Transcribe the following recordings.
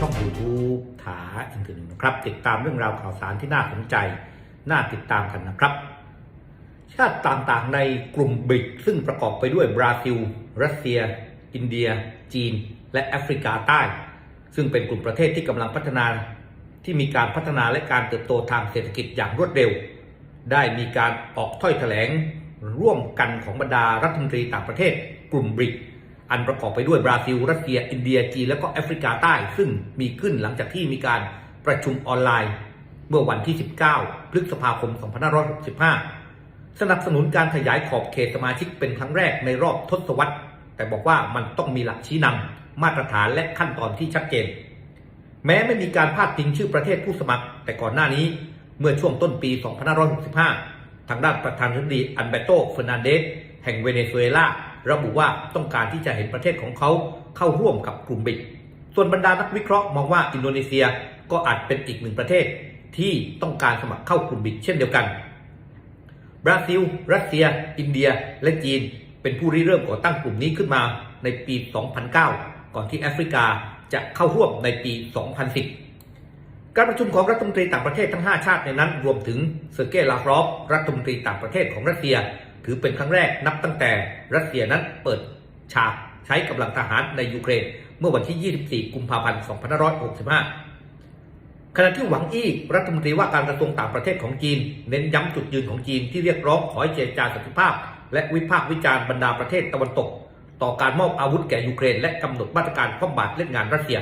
คืนหนึ่งนะครับ ติดตามเรื่องราวข่าวสารที่น่าสนใจ น่าติดตามกันนะครับ ชาติต่างๆในกลุ่มบริกซึ่งประกอบไปด้วยบราซิล รัสเซีย อินเดีย จีน และแอฟริกาใต้ ซึ่งเป็นกลุ่มประเทศที่กำลังพัฒนา ที่มีการพัฒนาและการเติบโตทางเศรษฐกิจอย่างรวดเร็ว ได้มีการออกถ้อยแถลงร่วมกันของบรรดารัฐมนตรีต่างประเทศ กลุ่มบริก อันประกอบไปด้วยบราซิล รัสเซีย อินเดีย จีน และก็แอฟริกาใต้ ซึ่งมีขึ้นหลังจากที่มีการประชุมออนไลน์ เมื่อวันที่ 19 พฤษภาคม 2565 สนับสนุนการขยายขอบเขตสมาชิกเป็นครั้งแรกในรอบทศวรรษ แต่บอกว่ามันต้องมีหลักชี้นำมาตรฐานและขั้นตอนที่ชัดเจน แม้ไม่มีการพาดพิงชื่อประเทศผู้สมัคร แต่ก่อนหน้านี้ เมื่อช่วงต้นปี 2565 ทางด้านประธานาธิบดีอันเบโตเฟอร์นันเดสแห่งเวเนซุเอลา ระบุว่าต้องการที่จะเห็นประเทศของเขาเข้าร่วมกับกลุ่มบิกส่วนบรรดานักวิเคราะห์มองว่าอินโดนีเซียก็อาจเป็นอีกหนึ่งประเทศที่ต้องการสมัครเข้ากลุ่มบิกเช่นเดียวกัน บราซิล รัสเซีย อินเดีย และจีน เป็นผู้ริเริ่มก่อตั้งกลุ่มนี้ขึ้นมาในปี 2009 ก่อนที่แอฟริกาจะเข้าร่วมในปี 2010 การประชุมของรัฐมนตรีต่างประเทศทั้ง 5 ชาติในนั้น รวมถึงเซอร์เกย์ลาฟรอฟรัฐมนตรีต่างประเทศของรัสเซีย ถือเป็นครั้งแรกนับตั้งแต่รัสเซียนั้นเปิดฉากใช้กำลังทหารในยูเครน เมื่อวันที่ 24 กุมภาพันธ์ 2565 ขณะที่หวังอี้รัฐมนตรีว่าการกระทรวงต่างประเทศของจีน เน้นย้ำจุดยืนของจีนที่เรียกร้องขอให้เจรจาสันติภาพ และวิพากษ์วิจารณ์บรรดาประเทศตะวันตก ต่อการมอบอาวุธแก่ยูเครน และกำหนดมาตรการคว่ำบาตรเล่นงานรัสเซีย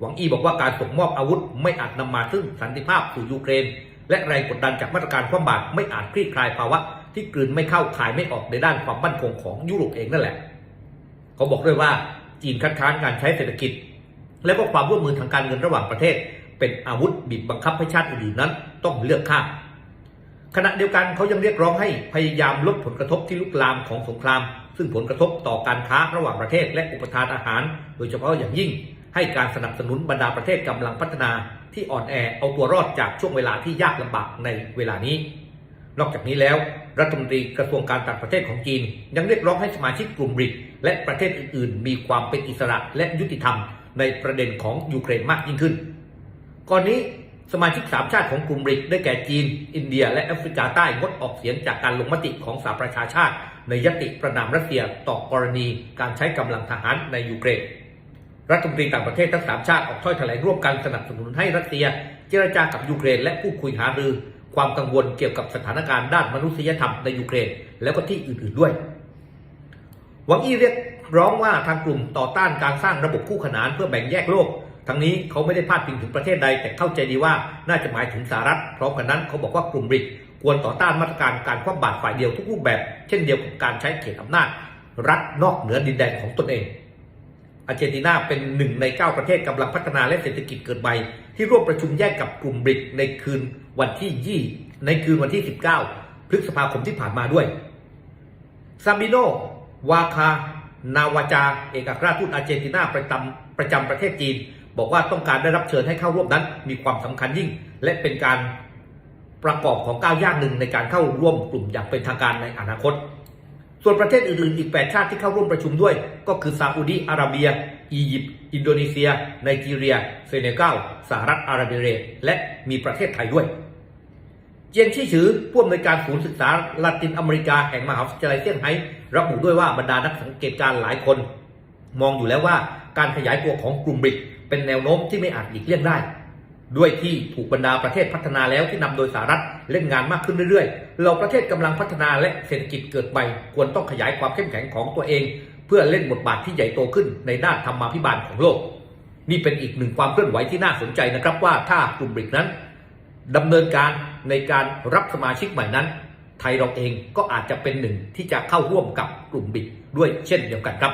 หวังอี้บอกว่าการส่งมอบอาวุธไม่อาจนำมาซึ่งสันติภาพสู่ยูเครน และแรงกดดันจากมาตรการคว่ำบาตรไม่อาจคลี่คลายภาวะ ที่กลืนไม่เข้าขายไม่ออกในด้านความมั่นคงของยุโรปเองนั่นแหละเขาบอกด้วยว่าจีนคัดค้านการใช้เศรษฐกิจ และก็ความร่วมมือทางการเงินระหว่างประเทศ เป็นอาวุธบีบบังคับให้ชาติอื่นนั้น ต้องเลือกข้างขณะเดียวกันเขายังเรียกร้องให้พยายามลดผลกระทบที่ลุกลามของสงคราม ซึ่งผลกระทบต่อการค้าระหว่างประเทศ และอุปทานอาหาร โดยเฉพาะอย่างยิ่ง ให้การสนับสนุนบรรดาประเทศกำลังพัฒนาที่อ่อนแอเอาตัวรอดจากช่วงเวลาที่ยากลำบากในเวลานี้ นอกจากนี้แล้ว รัฐมนตรีกระทรวงการต่างประเทศของจีน ยังเรียกร้องให้สมาชิกกลุ่มบริกและประเทศอื่น ๆ มีความเป็นอิสระและยุติธรรม ในประเด็นของยูเครนมากยิ่งขึ้น ก่อนนี้สมาชิกสามชาติของกลุ่มบริกได้แก่จีน อินเดีย และแอฟริกาใต้งดออกเสียงจากการลงมติของสหประชาชาติ ในยติประนามรัสเซียต่อกรณีการใช้กำลังทหารในยูเครนรัฐมนตรีต่างประเทศทั้งสามชาติออกถ้อยแถลงร่วมกันสนับสนุนให้รัสเซีย เจรจากับยูเครนและพูดคุยหารือ ความกังวลเกี่ยวกับสถานการณ์ด้านมนุษยธรรมในยูเครน แล้วก็ที่อื่นๆด้วยหวังอี้เรียกร้องว่าทางกลุ่มต่อต้านการสร้างระบบคู่ขนานเพื่อแบ่งแยกโลก ทั้งนี้เขาไม่ได้พาดพิงถึงประเทศใด แต่เข้าใจดีว่าน่าจะหมายถึงสหรัฐพร้อมกันนั้นเขาบอกว่ากลุ่มบริกควรต่อต้านมาตรการการคว่ำบาตรฝ่ายเดียวทุกรูปแบบ เช่นเดียวกับการใช้เขตอำนาจรัฐนอกเหนือดินแดนของตนเอง อาร์เจนตินาเป็นหนึ่งใน 9 ประเทศกำลังพัฒนาและเศรษฐกิจเกิดใหม่ที่ร่วมประชุมแยกกับกลุ่มบริกในคืนวันที่ 20 ในคืนวันที่ 19 พฤษภาคมที่ผ่านมาด้วยซามิโนวาคานาวาจา เอกอัครราชทูตอาร์เจนตินาประจำประจำประเทศจีน บอกว่าต้องการได้รับเชิญให้เข้าร่วมนั้น มีความสำคัญยิ่ง และเป็นการประกอบของก้าวย่างหนึ่งในการเข้าร่วมกลุ่มอย่างเป็นทางการในอนาคต ส่วนประเทศอื่นๆอีก 8 ชาติที่เข้าร่วมประชุมด้วย ก็คือซาอุดีอาระเบีย อียิปต์ อินโดนีเซีย ไนจีเรีย เซเนกัลสหรัฐอาหรับเอมิเรตสและมีประเทศไทยด้วย เจียนชี่ฉือผู้อำนวยการศูนย์ศึกษาลาตินอเมริกาแห่งมหาวิทยาลัยเซี่ยงไฮ้ระบุด้วยว่าบรรดานักสังเกตการณ์หลายคน มองอยู่แล้วว่าการขยายตัวของกลุ่มบริกเป็นแนวโน้มที่ไม่อาจหลีกเลี่ยงได้ ด้วยที่ถูกบรรดาประเทศพัฒนาแล้วที่นำโดยสหรัฐเล่นงานมากขึ้นเรื่อยๆ เราประเทศกำลังพัฒนาและเศรษฐกิจเกิดใหม่ควรต้องขยายความเข้มแข็งของตัวเอง เพื่อเล่นบทบาทที่ใหญ่โตขึ้นในด้านธรรมาภิบาลของโลก นี่เป็นอีกหนึ่งความเคลื่อนไหวที่น่าสนใจนะครับว่าถ้ากลุ่มบริกนั้นดำเนินการในการรับสมาชิกใหม่นั้น ไทยเราเองก็อาจจะเป็นหนึ่งที่จะเข้าร่วมกับกลุ่มบิกด้วยเช่นเดียวกันครับ